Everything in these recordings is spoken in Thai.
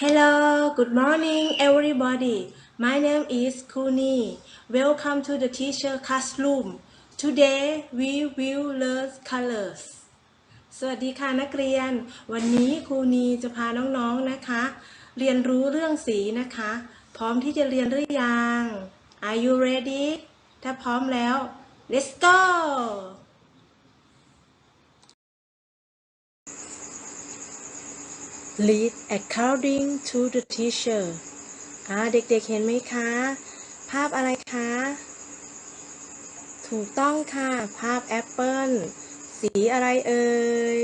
Hello, good morning, everybody. My name is Kuni. Welcome to the teacher classroom. Today we will learn colors. สวัสดีค่ะนักเรียน วันนี้ครูนีจะพาน้องๆนะคะ เรียนรู้เรื่องสีนะคะ พร้อมที่จะเรียนหรือยัง Are you ready ถ้าพร้อมแล้ว let's go Read according to the teacher อ่าเด็กๆเห็นไหมคะ ภาพอะไรคะ ถูกต้องค่ะ ภาพแอปเปิลสีอะไรเอ่ย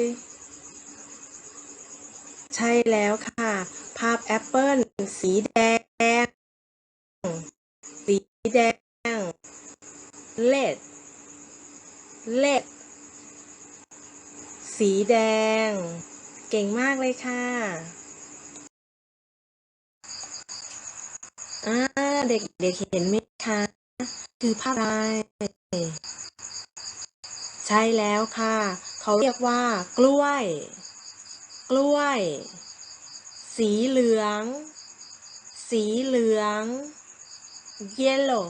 ใช่แล้วค่ะ ภาพแอปเปิลสีแดง สีแดง red red สีแดง เก่งมากเลยค่ะอ่าเด็กเด็กเห็นไหมคะคือภาพอะไรใช่แล้วค่ะ เขาเรียกว่า กล้วย กล้วย สีเหลือง สีเหลือง yellow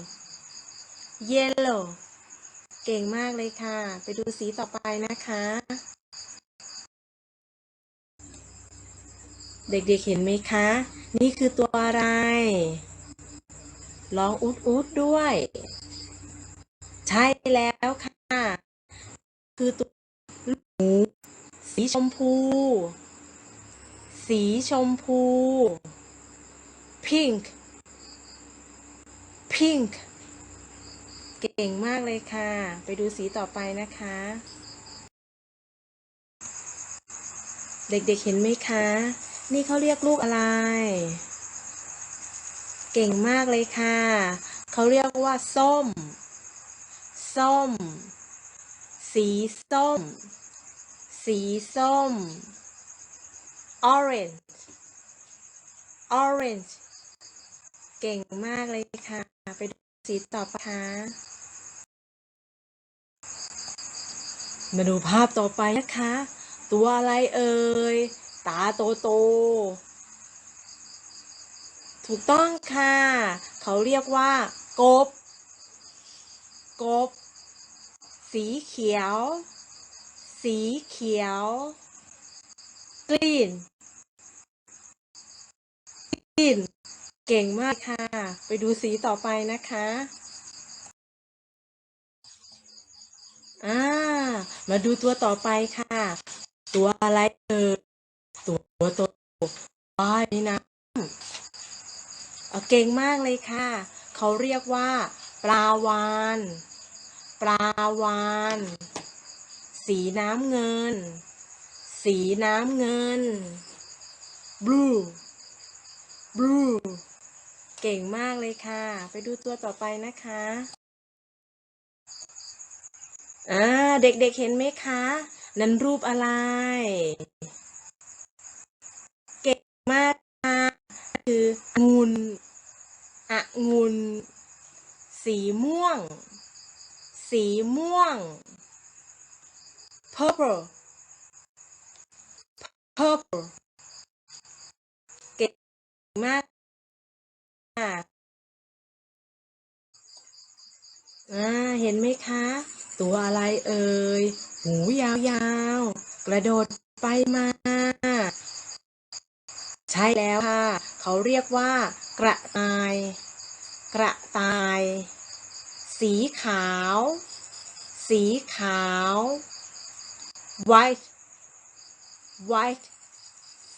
yellow เก่งมากเลยค่ะ ไปดูสีต่อไปนะคะ เด็กๆเห็นไหมคะ นี่คือตัวอะไรลองอุดอุดด้วย ใช่แล้วค่ะ คือตัวลูกหมูสีชมพู สีชมพู pink pink เก่งมากเลยค่ะ ไปดูสีต่อไปนะคะ เด็กๆเห็นไหมคะ นี่เขาเรียกลูกอะไร เก่งมากเลยค่ะ เขาเรียกว่า ส้ม ส้ม สีส้ม สีส้ม orange orange เก่งมากเลยค่ะ ไปดูสีต่อไปค่ะมาดูภาพต่อไปนะคะ ตัวอะไรเอ่ย ตาโตโต ถูกต้องค่ะ เขาเรียกว่า กบ กบ สีเขียว สีเขียว กลีนกลีนเก่งมากค่ะ ไปดูสีต่อไปนะคะอ่า มาดูตัวต่อไปค่ะ ตัวอะไรเอ่ย ตัวโตว่ายในน้ำเอาเก่งมากเลยค่ะ เขาเรียกว่า ปลาวานปลาวาน สีน้ำเงิน สีน้ำเงิน blue blue เก่งมากเลยค่ะ ไปดูตัวต่อไปนะคะอ่าเด็กๆเห็นไหมคะ นั้นรูปอะไร มาคือองุนองุนสีม่วง สีม่วง purple purple เก่งมากค่ะอ่าเห็นไหมคะ ตัวอะไรเอ่ย หูยาวๆ กระโดดไปมา ใช่แล้วค่ะ เขาเรียกว่า กระต่าย กระต่าย สีขาว สีขาว white white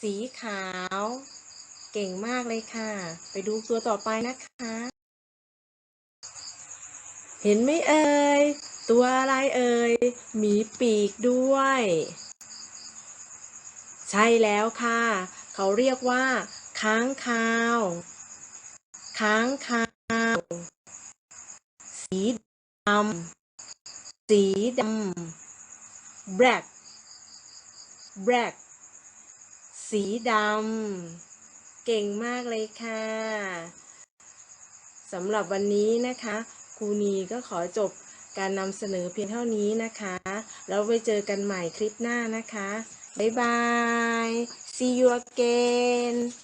สีขาว เก่งมากเลยค่ะ ไปดูตัวต่อไปนะคะ เห็นไหมเอ่ย ตัวอะไรเอ่ย มีปีกด้วย ใช่แล้วค่ะ เขาเรียกว่า ค้างคาว ค้างคาว สีดำสีดำ black black สีดำ เก่งมากเลยค่ะสำหรับวันนี้นะคะครูนีก็ขอจบการนำเสนอเพียงเท่านี้นะคะ แล้วไว้เจอกันใหม่คลิปหน้านะคะ บ๊ายบาย see you again